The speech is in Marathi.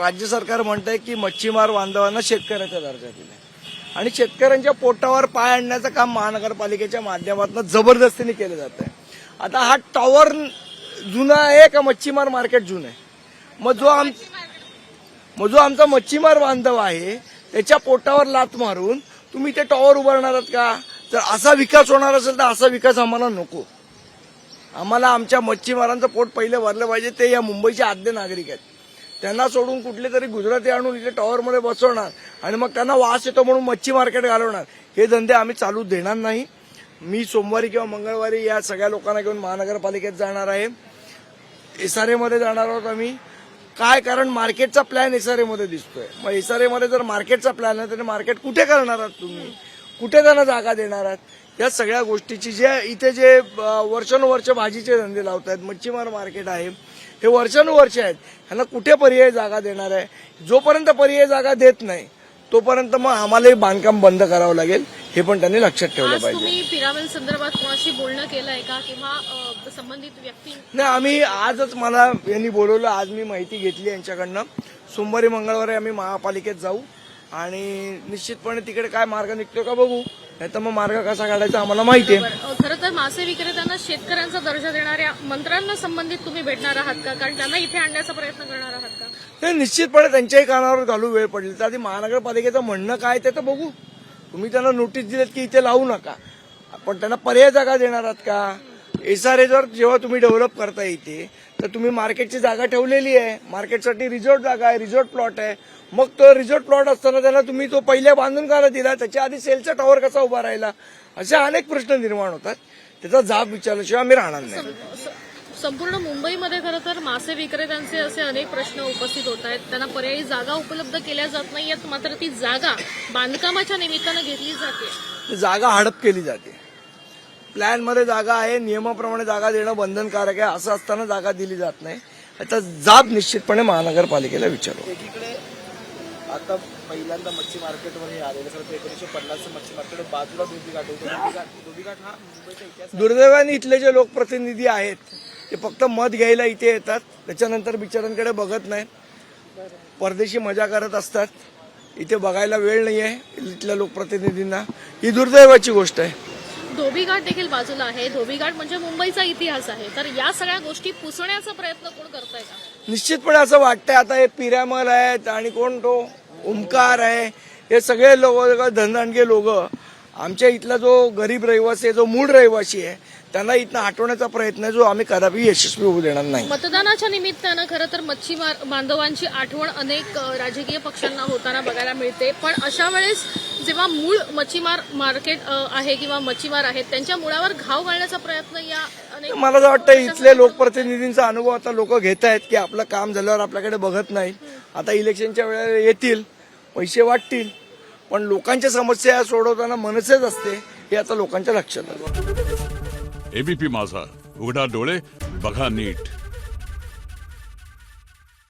राज्य सरकार म्हणतंय की मच्छीमार बांधवांना शेतकऱ्याचा दर्जा दिला आणि शेतकऱ्यांच्या पोटावर पाय आणण्याचं काम महानगरपालिकेच्या माध्यमातून जबरदस्तीने केलं जात आहे आता हा टॉवर जुना आहे का मच्छीमार मार्केट जुनं आहे? मग जो आम मग जो आमचा मच्छीमार बांधव आहे त्याच्या पोटावर लात मारून तुम्ही ते टॉवर उभारणार आहात का? जर असा विकास होणार असेल तर असा विकास आम्हाला नको. आम्हाला आमच्या मच्छीमारांचं पोट पहिले भरलं पाहिजे ते या मुंबईचे आद्य नागरिक आहेत. त्यांना सोडून कुठले तरी गुजराती आणून इथे टॉवरमध्ये बसवणार आणि मग त्यांना वास येतो म्हणून मच्छी मार्केट घालवणार. हे धंदे आम्ही चालू देणार नाही. मी सोमवारी किंवा मंगळवारी या सगळ्या लोकांना घेऊन महानगरपालिकेत जाणार आहे. एसआरएमध्ये जाणार आहोत आम्ही. काय? कारण मार्केटचा प्लॅन एसआरएमध्ये दिसतोय. मग एसआरएमध्ये जर मार्केटचा प्लॅन आहे तर मार्केट कुठे करणार आहात तुम्ही? कुठे त्यांना जागा देणार आहात? या सगळ्या गोष्टीची जे इथे जे वर्षानुवर्ष भाजीचे धंदे लावत आहेत मच्छीमार मार्केट आहे. हे वर्षानुवर्ष आहेत. ह्यांना कुठे पर्याय जागा देणार आहे? जोपर्यंत पर्याय जागा देत नाही तोपर्यंत मग आम्हालाही बांधकाम बंद करावं लागेल हे पण त्यांनी लक्षात ठेवलं पाहिजे. तुम्ही पिरामिड संदर्भात कोणाशी बोलणं केलंय का? किंवा अ, संबंधित व्यक्ती नाही आम्ही आजच मला यांनी बोलवलं आज मी माहिती घेतली यांच्याकडनं. सोमवारी मंगळवारी आम्ही महापालिकेत जाऊ. आणि निश्चितपणे तिकडे काय मार्ग निघतो का बघू. नाही तर मग मार्ग कसा काढायचा आम्हाला माहिती आहे. खरं तर मासे विक्रेत्यांना शेतकऱ्यांचा दर्जा देणाऱ्या मंत्र्यांना संबंधित तुम्ही भेटणार आहात का? कारण त्यांना इथे आणण्याचा प्रयत्न करणार आहात का? ते निश्चितपणे त्यांच्याही कानावर घालू वेळ पडली. तर आधी महानगरपालिकेचं म्हणणं काय ते तर बघू. तुम्ही त्यांना नोटीस दिलेत की इथे लावू नका. पण त्यांना पर्याय जागा देणार आहात का? एसआरए जर जेव्हा तुम्ही डेव्हलप करता इथे तर तुम्ही मार्केटची जागा ठेवलेली आहे. मार्केटसाठी रिझॉर्ट जागा आहे रिझॉर्ट प्लॉट आहे. मग तो रिझॉर्ट प्लॉट असताना त्यांना तुम्ही तो पहिल्या बांधून का नाही दिला त्याच्या आधी सेलचा टॉवर कसा उभा राहिला? असे अनेक प्रश्न निर्माण होतात. त्याचा जाब विचारल्याशिवाय आम्ही राहणार नाही. संपूर्ण मुंबईमध्ये खरं तर मासे विक्रेत्यांचे असे अनेक प्रश्न उपस्थित होत आहेत. त्यांना पर्यायी जागा उपलब्ध केल्या जात नाहीयेत मात्र ती जागा बांधकामाच्या निमित्तानं घेतली जाते. जागा हडप केली जाते. प्लॅनमध्ये जागा आहे नियमाप्रमाणे जागा देणं बंधनकारक आहे असं असताना जागा दिली जात नाही. याचा जाब निश्चितपणे महानगरपालिकेला विचारू. एकीकडे आता पहिल्यांदा मच्छी मार्केटवर हे आलेलं तर एकोणीसशे पन्नासचं मच्छी मार्केट बाजूला धोबी घाट होतं धोबी घाट धोबी घाट हा मुंबईचा इतिहास दुर्दैवाने इथले जे लोकप्रतिनिधी आहेत ते फक्त मत घ्यायला इथे येतात. त्याच्यानंतर बिचारांकडे बघत नाहीत परदेशी मजा करत असतात. इथे बघायला वेळ नाही आहे इथल्या लोकप्रतिनिधींना. ही दुर्दैवाची गोष्ट आहे. धोबीघाट देखील बाजूला आहे. धोबीघाट म्हणजे मुंबईचा इतिहास आहे. तर या सगळ्या गोष्टी पुसण्याचा प्रयत्न कोण करताय का? निश्चितपणे असं वाटतंय आता हे पिरामल आहेत आणि कोण तो ओंकार आहे हे सगळे लोक धनदांडगे लोक. आमच्या इथला जो गरीब रहिवासी आहे जो मूळ रहिवासी आहे त्यांना इथनं हटवण्याचा प्रयत्न आहे जो आम्ही कदापि यशस्वी होऊ देणार नाही. मतदानाच्या निमित्तानं खरं तर मच्छीमार बांधवांची आठवण अनेक अ, राजकीय पक्षांना होताना बघायला मिळते. पण अशा वेळेस जेव्हा मूळ मच्छीमार मार्केट आहे किंवा मच्छीमार आहेत त्यांच्या मुळावर घाव घालण्याचा प्रयत्न या मला असं वाटतं इथले लोकप्रतिनिधींचा अनुभव आता लोक घेत आहेत की आपलं काम झाल्यावर आपल्याकडे बघत नाही. आता इलेक्शनच्या वेळेला येतील पैसे वाटतील पण लोकांच्या समस्या सोडवताना मनसेच असते हे आता लोकांच्या लक्षात आलं. एबीपी माझा उघडा डोळे बघा नीट.